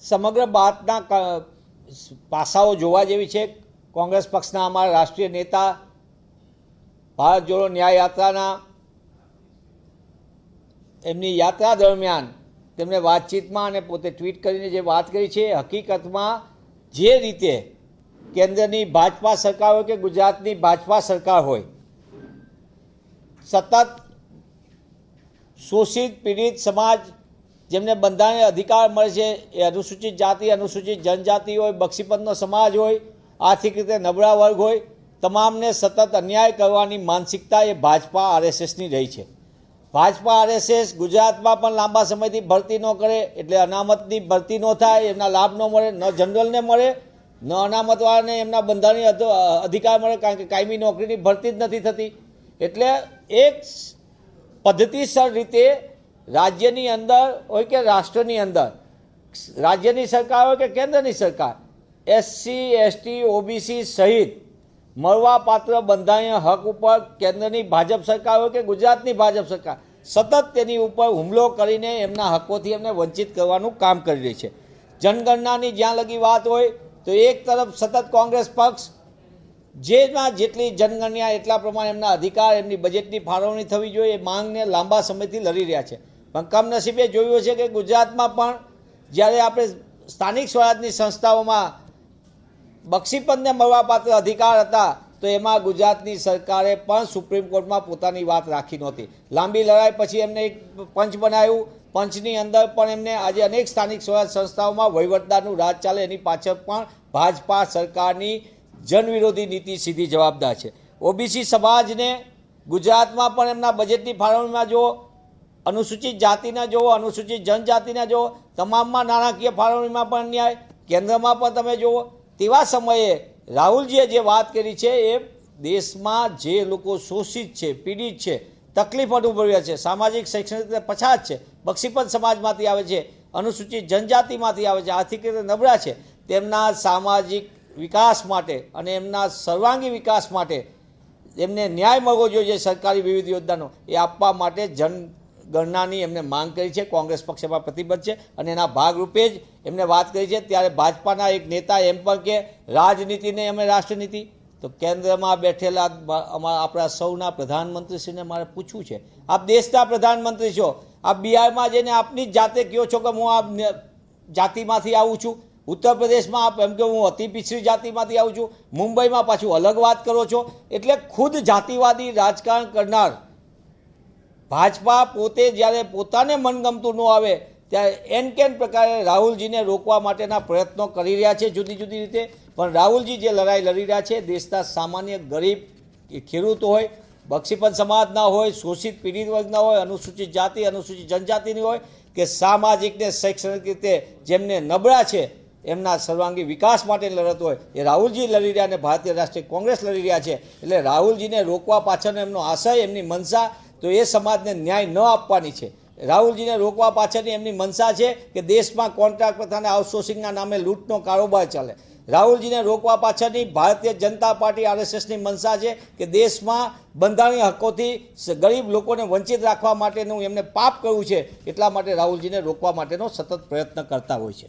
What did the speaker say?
સમગ્ર બાતના પાસાઓ જોવા જેવી છે. કોંગ્રેસ પક્ષના અમારા રાષ્ટ્રીય નેતા, ભારત જોડો ન્યાય યાત્રાના, એમની યાત્રા દરમિયાન તેમણે વાતચીતમાં અને પોતે ટ્વીટ કરીને જે વાત કરી છે, હકીકતમાં જે રીતે કેન્દ્રની ભાજપા સરકાર હોય કે ગુજરાતની ભાજપા સરકાર હોય, સતત શોષિત, પીડિત સમાજ જેમને બંધારણીય અધિકાર મળે છે, એ અનુસૂચિત જાતિ, અનુસૂચિત જનજાતિ હોય બક્ષીપતનો સમાજ હોય, આર્થિક રીતે નબળા વર્ગ હોય, તમામને સતત અન્યાય કરવાની માનસિકતા એ ભાજપા આરએસએસની રહી છે. ભાજપા આરએસએસ ગુજરાતમાં પણ લાંબા સમયથી ભરતી ન કરે, એટલે અનામતની ભરતી ન થાય, એમના લાભ ન મળે, ન જનરલને મળે, ન અનામતવાળાને એમના બંધારણીય અધિકાર મળે, કારણ કે કાયમી નોકરીની ભરતી જ નથી થતી. એટલે એક પદ્ધતિસર રીતે રાજ્યની અંદર હોય કે રાષ્ટ્રની અંદર? રાજ્યની સરકાર હોય કે કેન્દ્રની સરકાર? એસસી એસટી ઓબીસી સહિત મળવાપાત્ર બંધારણીય હક ઉપર કેન્દ્રની ભાજપ સરકાર હોય કે ગુજરાતની ભાજપ સરકાર? સતત તેની ઉપર હુમલો કરીને એમના હકોથી એમને વંચિત કરવાનું કામ કરી રહી છે. જનગણનાની જ્યાં લગી વાત હોય તો એક તરફ સતત કોંગ્રેસ પક્ષ, જેમાં જેટલી જનગણના એટલા પ્રમાણે એમના અધિકાર, એમની બજેટની ફાળવણી થવી જોઈએ, એ માંગને લાંબા સમયથી લડી રહ્યા છે. પણ કમનસીબે જોયું છે કે ગુજરાતમાં પણ જ્યારે આપણે સ્થાનિક સ્વરાજની સંસ્થાઓમાં બક્ષીપતને મળવાપાત્ર અધિકાર હતા, તો એમાં ગુજરાતની સરકારે પણ સુપ્રીમ કોર્ટમાં પોતાની વાત રાખી નહોતી. લાંબી લડાઈ પછી એમને એક પંચ બનાવ્યું. પંચની અંદર પણ એમને આજે અનેક સ્થાનિક સ્વરાજ સંસ્થાઓમાં વહીવટદારનું રાજ ચાલે, એની પાછળ પણ ભાજપા સરકારની જનવિરોધી નીતિ સીધી જવાબદાર છે. ઓબીસી સમાજને ગુજરાતમાં પણ એમના બજેટની ફાળવણીમાં જો અનુસૂચિત જાતિના જુઓ અનુસૂચિત જનજાતિના જુઓ તમામમાં નાણાકીય ફાળવણીમાં પણ ન્યાય કેન્દ્રમાં પણ તમે જુઓ તેવા સમયે રાહુલજીએ જે વાત કરી છે, એ દેશમાં જે લોકો શોષિત છે, પીડિત છે, તકલીફ અનુભવ્યા છે, સામાજિક, શૈક્ષણિક રીતે પછાત છે બક્ષીપત સમાજમાંથી આવે છે, અનુસૂચિત જનજાતિમાંથી આવે છે, આર્થિક રીતે નબળા છે, તેમના સામાજિક વિકાસ માટે અને એમના સર્વાંગી વિકાસ માટે એમને ન્યાય મળવો જોઈએ સરકારી વિવિધ યોજનાનો, એ આપવા માટે જનગણનાની એમને માંગ કરી છે, કોંગ્રેસ પક્ષ એમાં પ્રતિબદ્ધ છે અને એના ભાગરૂપે જ એમને વાત કરી છે. ત્યારે ભાજપાના એક નેતા એમ પણ કે રાજનીતિને અમે રાષ્ટ્રનીતિ. તો કેન્દ્રમાં બેઠેલા આપણા સૌના પ્રધાનમંત્રીશ્રીને મારે પૂછવું છે. આપ દેશના પ્રધાનમંત્રી છો. આપ બિહારમાં જઈને આપની જ જાતે કહો છો કે હું આ જાતિમાંથી આવું છું. ઉત્તર પ્રદેશમાં આપ એમ કે હું અતિ પિછડી જાતિમાંથી આવું છું. મુંબઈમાં પાછું અલગ વાત કરો છો. એટલે ખુદ જાતિવાદી રાજકારણ કરનાર ભાજપા પોતે જ્યારે પોતાને મનગમતું ન આવે, ત્યારે એન કેન પ્રકારે રાહુલજીને રોકવા માટેના પ્રયત્નો કરી રહ્યા છે જુદી જુદી રીતે. પણ રાહુલજી જે લડાઈ લડી રહ્યા છે, દેશના સામાન્ય ગરીબ ખેડૂત હોય બક્ષીપન સમાજના હોય, શોષિત પીડિત વર્ગના હોય, અનુસૂચિત જાતિ, અનુસૂચિત જનજાતિની હોય, કે સામાજિક ને શૈક્ષણિક રીતે જેમને નબળા છે, એમના સર્વાંગી વિકાસ માટે લડત હોય, એ રાહુલજી લડી રહ્યા અને ભારતીય રાષ્ટ્રીય કોંગ્રેસ લડી રહ્યા છે. એટલે રાહુલજીને રોકવા પાછળનો એમનો આશય, એમની મનસા તો એ સમાજને ન્યાય ન આપવાની છે. રાહુલજીને રોકવા પાછળની એમની મનસા છે કે દેશમાં કોન્ટ્રાક્ટ પ્રથાને આઉટસોર્સિંગના નામે લૂંટનો કારોબાર ચાલે. રાહુલજીને રોકવા પાછળની ભારતીય જનતા પાર્ટી આરએસએસની મનસા છે કે દેશમાં બંધારણીય હકોથી ગરીબ લોકોને વંચિત રાખવા માટેનું એમને પાપ કર્યું છે એટલા માટે રાહુલજીને રોકવા માટેનો સતત પ્રયત્ન કરતા હોય છે.